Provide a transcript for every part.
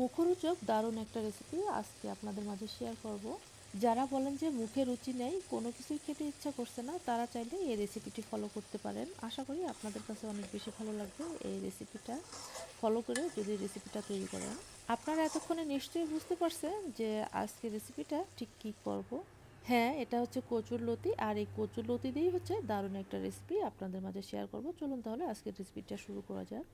মুখরোচক দারুণ একটা রেসিপি আজকে আপনাদের মাঝে শেয়ার করব। যারা বলেন যে মুখে রুচি নেই, কোনো কিছুই খেতে ইচ্ছা করছে না, তারা চাইলে এই রেসিপিটি ফলো করতে পারেন। আশা করি আপনাদের কাছে অনেক বেশি ভালো লাগবে এই রেসিপিটা ফলো করে যদি রেসিপিটা তৈরি করেন। আপনারা এতক্ষণে নিশ্চয়ই বুঝতে পারছেন যে আজকে রেসিপিটা ঠিক কী করব। হ্যাঁ এটা হচ্ছে কচুর লতি, আর এই কচুর লতি দিয়েই হচ্ছে দারুণ একটা রেসিপি আপনাদের মাঝে শেয়ার করব। চলুন তাহলে আজকের রেসিপিটা শুরু করা যাক।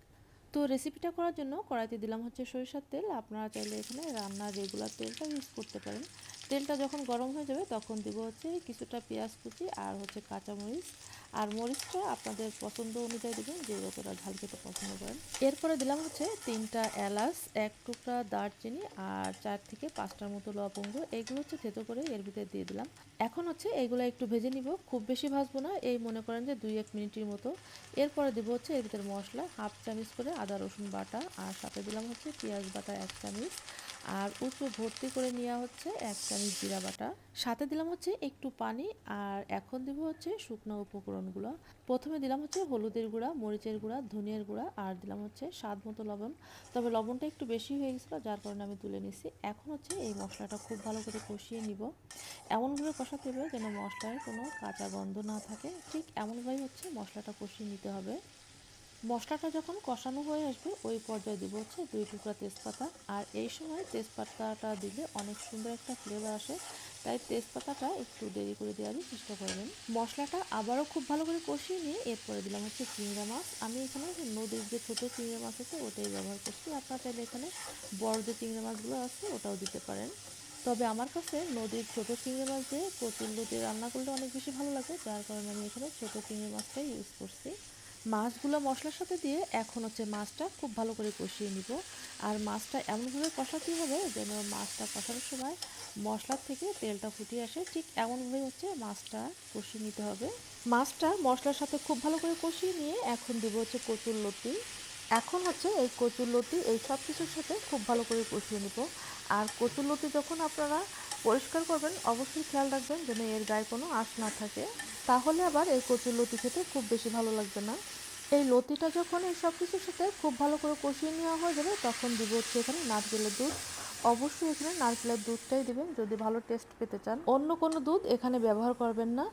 তো রেসিপিটা করার জন্য কড়াইতে দিলাম হচ্ছে সরিষার তেল। আপনারা চাইলে এখানে রান্নার রেগুলার তেলটা ইউজ করতে পারেন। তেলটা যখন গরম হয়ে যাবে তখন দিব হচ্ছে কিছুটা পেঁয়াজ কুচি আর হচ্ছে কাঁচামরিচ। আর মরিচটা আপনাদের পছন্দ অনুযায়ী দেবেন, যে যতটা ঝাল খেতে পছন্দ করেন। এরপরে দিলাম হচ্ছে তিনটা এলাচ, এক টুকরা দারচিনি আর চার থেকে পাঁচটার মতো লবঙ্গ। এগুলো হচ্ছে থেতো করে এর ভিতরে দিয়ে দিলাম। এখন হচ্ছে এগুলো একটু ভেজে নিব। খুব বেশি ভাজবো না, এই মনে করেন যে দুই এক মিনিটের মতো। এরপরে দেবো হচ্ছে এর ভিতরে মশলা, হাফ চামচ করে আদা রসুন বাটা। আর সাথে দিলাম হচ্ছে পেঁয়াজ বাটা এক চামচ। আর উঁচু ভর্তি করে নেওয়া হচ্ছে এক চামচ জিরা বাটা। সাথে দিলাম হচ্ছে একটু পানি আর এখন দিব হচ্ছে শুকনো উপকরণগুলো। প্রথমে দিলাম হচ্ছে হলুদের গুঁড়া, মরিচের গুঁড়া, ধনিয়ার গুঁড়া আর দিলাম হচ্ছে স্বাদ মতো লবণ। তবে লবণটা একটু বেশি হয়ে গেছিল, যার কারণে আমি তুলে নিছি। এখন হচ্ছে এই মশলাটা খুব ভালো করে কষিয়ে নিব। এমনভাবে কষাতে হবে যেন মশলায় কোনো কাঁচা গন্ধ না থাকে। ঠিক এমনভাবেই হচ্ছে মশলাটা কষিয়ে নিতে হবে। মশলাটা যখন কষানো হয়ে আসবে, ওই পর্যায়ে দিব হচ্ছে দুই টুকরা তেজপাতা। আর এই সময় তেজপাতাটা দিলে অনেক সুন্দর একটা ফ্লেভার আসে। তাই তেজপাতাটা একটু দেরি করে দেওয়ারই চেষ্টা করবেন। মশলাটা আবারও খুব ভালো করে কষিয়ে নিয়ে এরপরে দিলাম হচ্ছে চিংড়া মাছ। আমি এখানে নদীর যে ছোটো চিংড়া মাছ আছে, ওটাই ব্যবহার করছি। আপনার চাইলে এখানে বড় যে চিংড়া মাছগুলো আছে, ওটাও দিতে পারেন। তবে আমার কাছে নদীর ছোটো চিংড়ি মাছ দিয়ে লতি রান্না করলে অনেক বেশি ভালো লাগে। যার কারণে আমি এখানে ছোটো চিংড়ি মাছটাই ইউজ করছি। মাছগুলো মশলার সাথে দিয়ে এখন হচ্ছে মাছটা খুব ভালো করে কষিয়ে নিব। আর মাছটা এমনভাবে কষাতে হবে যেন মাছটা কষানোর সময় মশলার থেকে তেলটা ফুটিয়ে আসে। ঠিক এমনভাবে হচ্ছে মাছটা কষিয়ে নিতে হবে। মাছটা মশলার সাথে খুব ভালো করে কষিয়ে নিয়ে এখন দেবো হচ্ছে কচুর লতি। এখন হচ্ছে এই কচুর লতি, এই সব কিছুর সাথে খুব ভালো করে কষিয়ে নিব। আর কচুর লতি যখন আপনারা পরিষ্কার করবেন। অবশ্যই খেয়াল রাখবেন যেন এর গায়ে কোনো আঁশ না থাকে। তাহলে আবার এই কচুর লতি খেতে খুব বেশি ভালো লাগবে না। এই লতিটা যখন এই সব কিছুর সাথে খুব ভালো করে কষিয়ে নেওয়া হয়ে যাবে, তখন দিব হচ্ছে এখানে নারকেলের দুধ। অবশ্যই এখানে নারকেলের দুধটাই দিবেন, যদি ভালো টেস্ট পেতে চান। অন্য কোনো দুধ এখানে ব্যবহার করবেন না।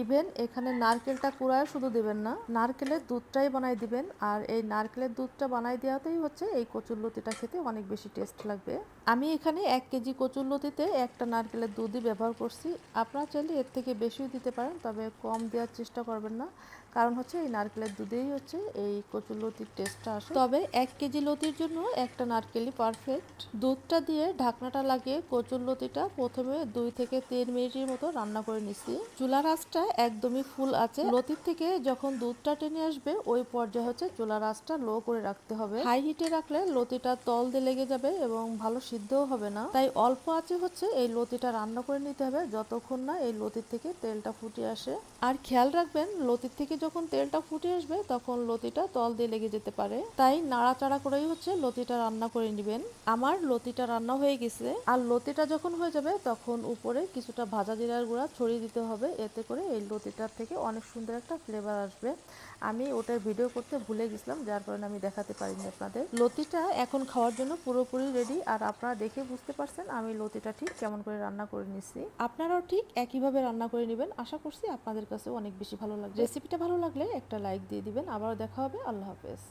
ইভেন এখানে নারকেলটা কুড়ায় শুধু দিবেন না। নারকেলের দুধটাই বানাই দিবেন, আর এই নারকেলের দুধটা বানাই দেওয়াতেই হচ্ছে এই কচুর লতিটা খেতে অনেক বেশি টেস্ট লাগবে। আমি এখানে এক কেজি কচুর লতিতে একটা নারকেলের দুধই ব্যবহার করছি। আপনারা চাইলে এর থেকে বেশিও দিতে পারেন, তবে কম দেওয়ার চেষ্টা করবেন না। কারণ হচ্ছে এই নারকেলের দুধেই হচ্ছে এই কচুর লতির টেস্টটা আসে। তবে এক কেজি লতির জন্য একটা নারকেলই পারফেক্ট দুধটা দিয়ে ঢাকনাটা লাগিয়ে কচুর লতিটা প্রথমে দুই থেকে তিন মিনিটের মতো রান্না করে নিচ্ছি। চুলার আঁচটা একদমই ফুল আছে। লতির থেকে যখন দুধটা টেনে আসবে, ওই পর্যায়ে হচ্ছে চুলার আঁচটা লো করে রাখতে হবে। হাই হিটে রাখলে লতিটা তল দিয়ে লেগে যাবে এবং ভালো সিদ্ধও হবে না। তাই অল্প আছে হচ্ছে এই লতিটা রান্না করে নিতে হবে যতক্ষণ না এই লতির থেকে তেলটা ফুটে আসে। আর খেয়াল রাখবেন, লতির থেকে যখন তেলটা ফুটে আসবে, তখন লতিটা তল দিয়ে লেগে যেতে পারে। তাই নাড়াচাড়া করেই হচ্ছে লতিটা রান্না করে নেবেন। আমার লতিটা রান্না হয়ে গেছে। আর লতিটা যখন হয়ে যাবে, তখন উপরে কিছুটা ভাজা জিরার গুঁড়া ছড়িয়ে দিতে হবে। এতে করে এই লতিটার থেকে অনেক সুন্দর একটা ফ্লেভার আসবে। আমি ওটার ভিডিও করতে ভুলে গেছিলাম, যার কারণে আমি দেখাতে পারিনি আপনাদের। লতিটা এখন খাওয়ার জন্য পুরোপুরি রেডি আর আপনারা দেখে বুঝতে পারছেন আমি লতিটা ঠিক কেমন করে রান্না করে নিচ্ছি। আপনারাও ঠিক একইভাবে রান্না করে নেবেন। আশা করছি আপনাদের কাছে অনেক বেশি ভালো লাগবে। রেসিপিটা ভালো লাগলে একটা লাইক দিয়ে দিবেন। আবারও দেখা হবে। আল্লাহ হাফেজ।